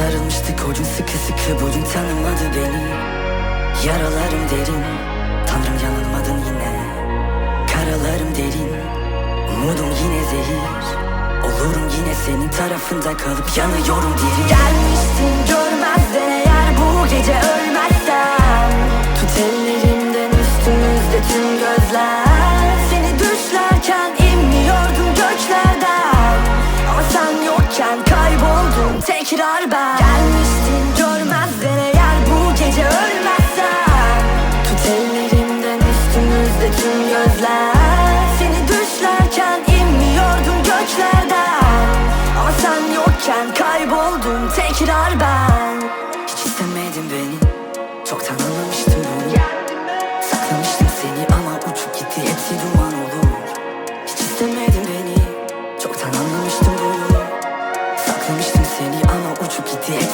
sarılmıştık o gün sıkı sıkı Bugün tanımadı beni. Yaralarım derin Tanrım yanılmadın yine. Karalarım derin Umudum yine zehir. Olurum yine senin tarafında kalıp yanıyorum diri Gelmişsin görmezden tekrar ben Gelmişsin görmezden eğer bu gece ölmezsem Tut ellerimden üstümüzde tüm gözler. Seni düşlerken inmiyordum göklerden Ama sen yokken kayboldum tekrar ben. Hiç istemedin beni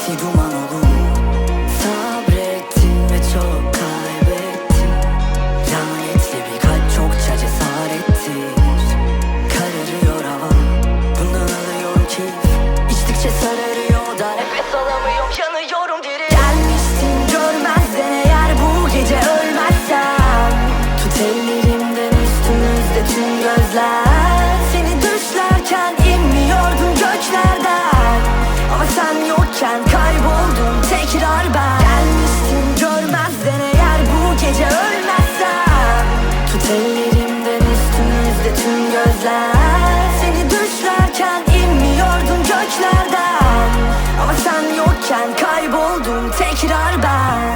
hepsi duman olur. Sabrettim ve çok kaybettim Lanetli bir kalp çokça cesarettir Kararıyor hava. Bundan alıyorum keyif İçtikçe sararıyor da. Nefes alamıyorum yanıyorum diri Gelmişsin görmezden eğer bu gece ölmezsem Tut ellerimden üstümüzde tüm gözler giderken kayboldum tekrar ben. Gelmişsin görmezden eğer bu gece ölmezsem. Tut ellerimden üstümüzde tüm gözler. Seni düşlerken inmiyordum göklerden. Ama sen yokken kayboldum tekrar ben.